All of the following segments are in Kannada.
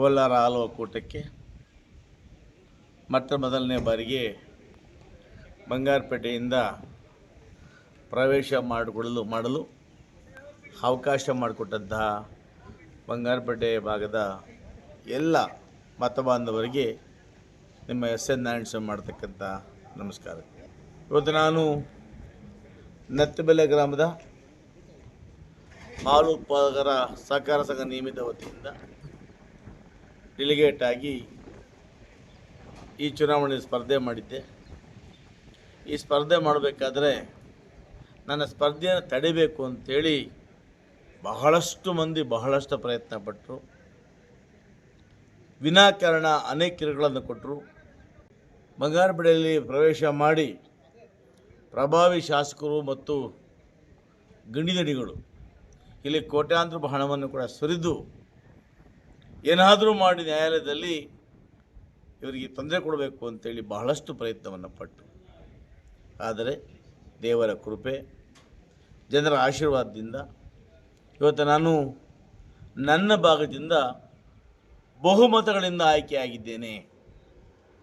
ಕೋಲಾರ ಹಾಲು ಒಕ್ಕೂಟಕ್ಕೆ ಮತ್ತೆ ಮೊದಲನೇ ಬಾರಿಗೆ ಬಂಗಾರಪೇಟೆಯಿಂದ ಪ್ರವೇಶ ಮಾಡಿಕೊಳ್ಳಲು, ಮಾಡಲು ಅವಕಾಶ ಮಾಡಿಕೊಟ್ಟಂತಹ ಬಂಗಾರಪೇಟೆ ಭಾಗದ ಎಲ್ಲ ಮತ ಬಾಂಧವರಿಗೆ ನಿಮ್ಮ ಎಸ್ ಎನ್ ನಾರಾಯಣ ಮಾಡ್ತಕ್ಕಂಥ ನಮಸ್ಕಾರ. ಇವತ್ತು ನಾನು ನತ್ತಬೆಲೆ ಗ್ರಾಮದ ಹಾಲು ಉತ್ಪಾದಕರ ಸಹಕಾರ ಸಂಘ ನಿಯಮಿತ ವತಿಯಿಂದ ಡೆಲಿಗೇಟ್ ಆಗಿ ಈ ಚುನಾವಣೆ ಸ್ಪರ್ಧೆ ಮಾಡಿದ್ದೆ. ಈ ಸ್ಪರ್ಧೆ ಮಾಡಬೇಕಾದ್ರೆ ನನ್ನ ಸ್ಪರ್ಧೆಯನ್ನು ತಡಿಬೇಕು ಅಂಥೇಳಿ ಬಹಳಷ್ಟು ಮಂದಿ ಬಹಳಷ್ಟು ಪ್ರಯತ್ನ ಪಟ್ಟರು ವಿನಾಕಾರಣ ಅನೇಕ ಕಿರುಗಳನ್ನು ಕೊಟ್ಟರು ಬಂಗಾರಪಡೆಯಲ್ಲಿ ಪ್ರವೇಶ ಮಾಡಿ ಪ್ರಭಾವಿ ಶಾಸಕರು ಮತ್ತು ಗಣಿಗಣಿಗಳು ಇಲ್ಲಿ ಕೋಟ್ಯಾಂತರ ಹಣವನ್ನು ಕೂಡ ಸುರಿದು ಏನಾದರೂ ಮಾಡಿ ನ್ಯಾಯಾಲಯದಲ್ಲಿ ಇವರಿಗೆ ತೊಂದರೆ ಕೊಡಬೇಕು ಅಂತೇಳಿ ಬಹಳಷ್ಟು ಪ್ರಯತ್ನವನ್ನು ಪಟ್ಟು. ಆದರೆ ದೇವರ ಕೃಪೆ, ಜನರ ಆಶೀರ್ವಾದದಿಂದ ಇವತ್ತು ನಾನು ನನ್ನ ಭಾಗದಿಂದ ಬಹುಮತಗಳಿಂದ ಆಯ್ಕೆಯಾಗಿದ್ದೇನೆ.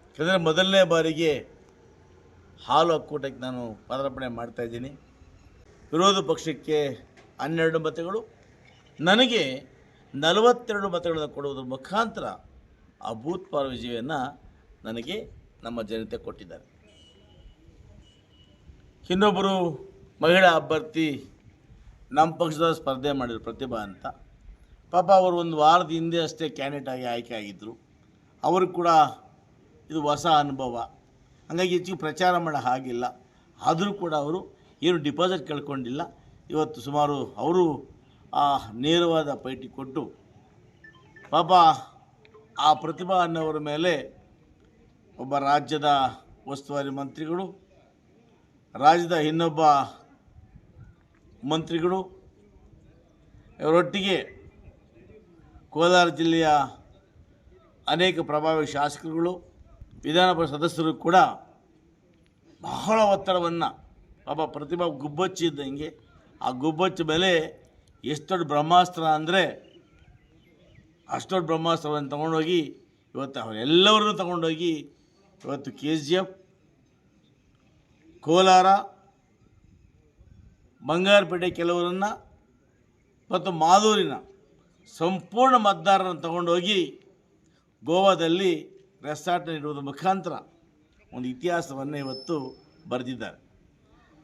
ಯಾಕಂದರೆ ಮೊದಲನೇ ಬಾರಿಗೆ ಹಾಲು ಒಕ್ಕೂಟಕ್ಕೆ ನಾನು ಪಾದಾರ್ಪಣೆ ಮಾಡ್ತಾಯಿದ್ದೀನಿ ವಿರೋಧ ಪಕ್ಷಕ್ಕೆ ಹನ್ನೆರಡು ಮತಗಳು. ನನಗೆ ನಲವತ್ತೆರಡು ಮತಗಳನ್ನು ಕೊಡುವುದರ ಮುಖಾಂತರ ಅಭೂತಪೂರ್ವ ವಿಜಯವನ್ನು ನನಗೆ ನಮ್ಮ ಜನತೆ ಕೊಟ್ಟಿದ್ದಾರೆ. ಇನ್ನೊಬ್ಬರು ಮಹಿಳಾ ಅಭ್ಯರ್ಥಿ ನಮ್ಮ ಪಕ್ಷದ ಸ್ಪರ್ಧೆ ಮಾಡಿದ್ರು ಪ್ರತಿಭಾ ಅಂತ. ಪಾಪ ಅವರು ಒಂದು ವಾರದ ಹಿಂದೆ ಅಷ್ಟೇ ಕ್ಯಾಂಡಿಡೇಟ್ ಆಗಿ ಆಯ್ಕೆ ಆಗಿದ್ದರು ಅವರು ಕೂಡ ಇದು ಹೊಸ ಅನುಭವ. ಹಾಗಾಗಿ ಹೆಚ್ಚಿಗೆ ಪ್ರಚಾರ ಮಾಡೋ ಹಾಗಿಲ್ಲ. ಆದರೂ ಕೂಡ ಅವರು ಏನು ಡಿಪಾಸಿಟ್ ಕೇಳ್ಕೊಂಡಿಲ್ಲ. ಇವತ್ತು ಸುಮಾರು ಅವರು ಆ ನೇರವಾದ ಪೈಟಿ ಕೊಟ್ಟು, ಪಾಪ ಆ ಪ್ರತಿಭಾ ಅನ್ನೋರ ಮೇಲೆ ಒಬ್ಬ ರಾಜ್ಯದ ಉಸ್ತುವಾರಿ ಮಂತ್ರಿಗಳು, ರಾಜ್ಯದ ಇನ್ನೊಬ್ಬ ಮಂತ್ರಿಗಳು, ಇವರೊಟ್ಟಿಗೆ ಕೋಲಾರ ಜಿಲ್ಲೆಯ ಅನೇಕ ಪ್ರಭಾವಿ ಶಾಸಕರುಗಳು ವಿಧಾನ ಪರಿಷತ್ ಸದಸ್ಯರು ಕೂಡ ಬಹಳ ಒತ್ತಡವನ್ನು ಪಾಪ ಪ್ರತಿಭಾ ಗುಬ್ಬಚ್ಚಿ ಇದ್ದಂಗೆ, ಆ ಗುಬ್ಬಚ್ಚಿ ಮೇಲೆ ಎಷ್ಟು ದೊಡ್ಡ ಬ್ರಹ್ಮಾಸ್ತ್ರ ಅಂದರೆ ಅಷ್ಟು ಬ್ರಹ್ಮಾಸ್ತ್ರವನ್ನು ತಗೊಂಡೋಗಿ ಇವತ್ತು ಅವರೆಲ್ಲವರನ್ನು ತಗೊಂಡೋಗಿ ಇವತ್ತು K G F, Kolar, Bangarapete ಕೆಲವರನ್ನು ಮತ್ತು ಮಾದೂರಿನ ಸಂಪೂರ್ಣ ಮತದಾರರನ್ನು ತಗೊಂಡೋಗಿ ಗೋವಾದಲ್ಲಿ ರೆಸಾರ್ಟ್ ನೀಡುವುದರ ಮುಖಾಂತರ ಒಂದು ಇತಿಹಾಸವನ್ನು ಇವತ್ತು ಬರೆದಿದ್ದಾರೆ.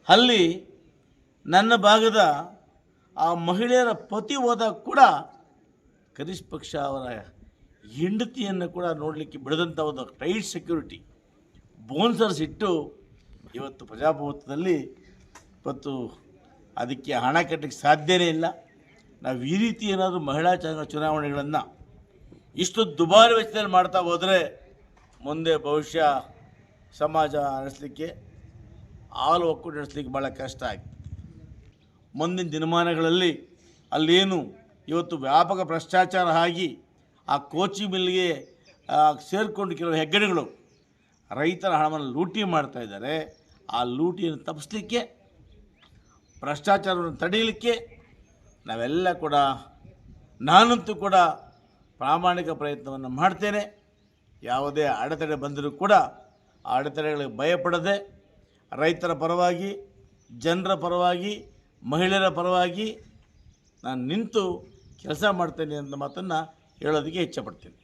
ಅಲ್ಲಿ ನನ್ನ ಭಾಗದ ಆ ಮಹಿಳೆಯರ ಪತಿ ಹೋದಾಗ ಕೂಡ ಕನಿಷ್ಠ ಪಕ್ಷ ಅವರ ಹೆಂಡತಿಯನ್ನು ಕೂಡ ನೋಡಲಿಕ್ಕೆ ಬಿಡದಂಥ ಒಂದು ಟೈಟ್ ಸೆಕ್ಯೂರಿಟಿ ಬೋನ್ಸರ್ಸ್ ಇಟ್ಟು ಇವತ್ತು ಪ್ರಜಾಪ್ರಭುತ್ವದಲ್ಲಿ ಇವತ್ತು ಅದಕ್ಕೆ ಹಣ ಕಟ್ಟಕ್ಕೆ ಸಾಧ್ಯವೇ ಇಲ್ಲ. ನಾವು ಈ ರೀತಿ ಏನಾದರೂ ಮಹಿಳಾ ಚುನಾವಣೆಗಳನ್ನು ಇಷ್ಟು ದುಬಾರಿ ವೆಚ್ಚದಲ್ಲಿ ಮಾಡ್ತಾ ಹೋದರೆ ಮುಂದೆ ಬಹುಶಃ ಸಮಾಜ ನಡೆಸಲಿಕ್ಕೆ, ಹಾಲು ಒಕ್ಕೂಟ ನಡೆಸಲಿಕ್ಕೆ ಭಾಳ ಕಷ್ಟ ಆಗ್ತದೆ. ಮುಂದಿನ ದಿನಮಾನಗಳಲ್ಲಿ ಅಲ್ಲೇನು ಇವತ್ತು ವ್ಯಾಪಕ ಭ್ರಷ್ಟಾಚಾರ ಆಗಿ ಆ ಕೋಚಿ ಮಿಲ್ಗೆ ಸೇರಿಕೊಂಡು ಕೆಲವು ಹೆಗ್ಗಡೆಗಳು ರೈತರ ಹಣವನ್ನು ಲೂಟಿ ಮಾಡ್ತಾ ಇದ್ದಾರೆ. ಆ ಲೂಟಿಯನ್ನು ತಪ್ಪಿಸ್ಲಿಕ್ಕೆ, ಭ್ರಷ್ಟಾಚಾರವನ್ನು ತಡೆಯಲಿಕ್ಕೆ ನಾವೆಲ್ಲ ಕೂಡ, ನಾನಂತೂ ಕೂಡ ಪ್ರಾಮಾಣಿಕ ಪ್ರಯತ್ನವನ್ನು ಮಾಡ್ತೇನೆ. ಯಾವುದೇ ಅಡೆತಡೆ ಬಂದರೂ ಕೂಡ ಆ ಅಡೆತಡೆಗಳಿಗೆ ಭಯಪಡದೆ ರೈತರ ಪರವಾಗಿ, ಜನರ ಪರವಾಗಿ ಮಹಿಳೆಯರ ಪರವಾಗಿ ನಾನು ನಿಂತು ಕೆಲಸ ಮಾಡ್ತೇನೆ ಅಂತ ಮಾತನ್ನು ಹೇಳೋದಕ್ಕೆ ಇಚ್ಛಪಡ್ತೀನಿ